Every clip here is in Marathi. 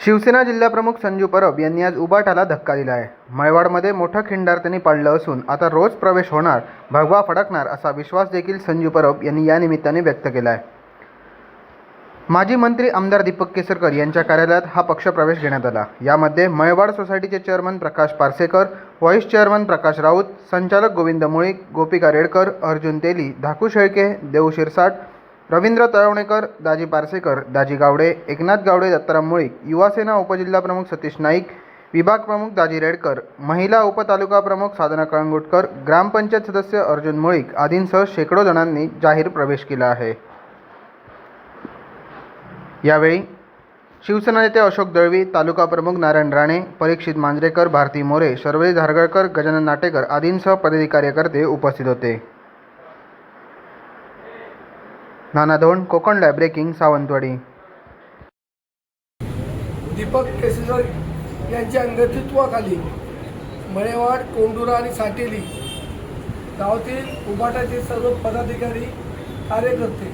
शिवसेना जिल्हाप्रमुख संजू परब यांनी आज उबाटाला धक्का दिला आहे. मळवाडमध्ये मोठं खिंडार त्यांनी पाडलं असून आता रोज प्रवेश होणार भगवा फडकणार असा विश्वास देखील संजू परब यांनी या निमित्ताने व्यक्त केला आहे. माजी मंत्री आमदार दीपक केसरकर यांच्या कार्यालयात हा पक्षप्रवेश घेण्यात आला. यामध्ये मळवाड सोसायटीचे chairman Prakash Parsekar vice chairman Prakash Raut संचालक गोविंद मुळीक गोपिका रेडकर अर्जुन तेली धाकू शेळके देऊ शिरसाट रवींद्र तळवणेकर दाजी पारसेकर दाजी गावडे एकनाथ गावडे दत्ताराम मुळीक युवासेना उपजिल्हाप्रमुख सतीश नाईक विभाग प्रमुख दाजी रेडकर महिला उपतालुका प्रमुख साधना कळंगुटकर ग्रामपंचायत सदस्य अर्जुन मुळीक आदींसह शेकडो जणांनी जाहीर प्रवेश केला आहे. यावेळी शिवसेना नेते अशोक दळवी तालुका प्रमुख नारायण राणे परीक्षित मांजरेकर भारती मोरे शर्वरी धारगळकर गजानन नाटेकर आदींसह पदाधिकारी कार्यकर्ते उपस्थित होते. Nana Dhond Konkan lab breaking Sawantwadi. Deepak Kesarkar यांच्या नेतृत्वाखाली मळेवाड कोंडुरा आणि साटेली गावातील उभाटाचे सर्व पदाधिकारी कार्यकर्ते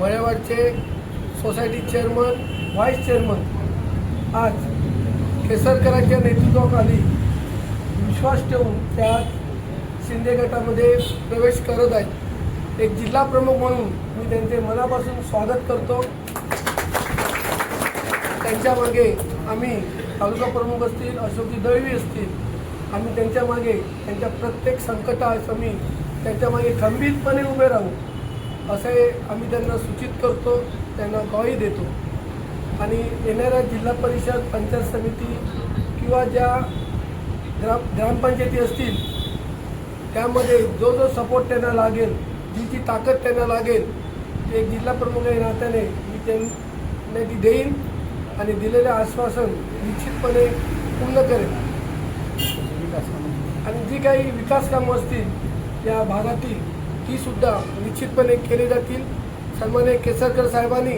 मळेवाडचे सोसायटी चेअरमन व्हाईस चेअरमन आज केसरकरांच्या नेतृत्वाखाली विश्वास ठेवून त्यात शिंदे गटामध्ये प्रवेश करत आहेत. एक जिल्हा प्रमुख म्हणून मी त्यांचे मनापासून स्वागत करतो. त्यांच्या मागे आम्ही तालुका प्रमुख असतील अशोकजी दळवी असतील आम्ही त्यांच्या मागे त्यांच्या प्रत्येक संकटाचं आम्ही त्यांच्या मागे खंबीरपणे उभे राहू असे आम्ही त्यांना सूचित करतो त्यांना ग्वाही देतो. आणि येणाऱ्या जिल्हा परिषद पंचायत समिती किंवा ज्या ग्राम ग्रामपंचायती असतील त्यामध्ये जो जो सपोर्ट त्यांना लागेल जी जी ताकद त्यांना लागेल ते एक जिल्हा प्रमुख या नात्याने मी त्यांना ती देईन आणि दिलेले आश्वासन निश्चितपणे पूर्ण करेन. आणि जी काही विकास कामं असतील या भागातील ती सुद्धा निश्चितपणे केली जातील. सन्मान्य केसरकर साहेबांनी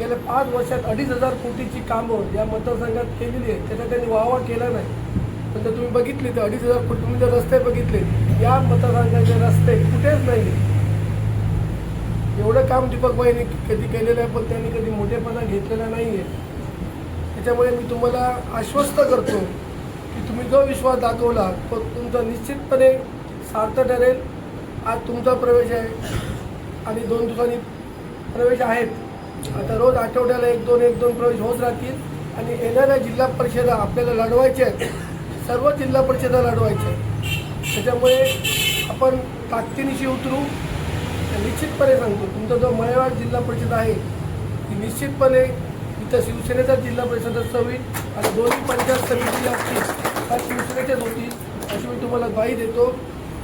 गेल्या पाच वर्षात अडीच हजार कोटीची कामं या मतदारसंघात केलेली आहेत त्याचा त्यांनी वाहवा केला नाही. पण जर तुम्ही बघितली तर अडीच हजार फूट तुम्ही जर रस्ते बघितले या मतदारसंघाचे रस्ते कुठेच नाही एवढं काम दीपकबाईने कधी केलेलं आहे पण त्यांनी कधी मोठेपणा घेतलेला नाही आहे त्याच्यामुळे मी तुम्हाला आश्वस्त करतो की तुम्ही जो विश्वास दाखवला तो तुमचा निश्चितपणे सार्थ ठरेल. आज तुमचा प्रवेश आहे आणि दोन दिवसांनी प्रवेश आहेत. आता रोज आठवड्याला एक दोन एक दोन प्रवेश होत राहतील आणि येणाऱ्या जिल्हा परिषदा आपल्याला लढवायच्या आहेत. सर्व जिल्हा परिषदा लढवायच्या. त्याच्यामुळे आपण ताकदीनिशी उतरू. निश्चितपणे सांगतो तुमचा जो मळेवाड जिल्हा परिषद आहे ती निश्चितपणे इथं शिवसेनेचा जिल्हा परिषद होईल आणि दोन्ही पंचायत समिती ज्या असतील त्या शिवसेनेच्याच होतील अशी मी तुम्हाला ग्वाही देतो.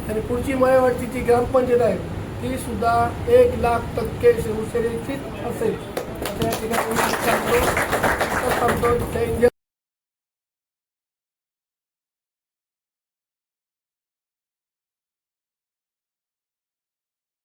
आणि पुढची मळेवाडची जी ग्रामपंचायत आहे ती सुद्धा एक लाख टक्के शिवसेनेचीच असेल. असं या ठिकाणी सांगतो. जय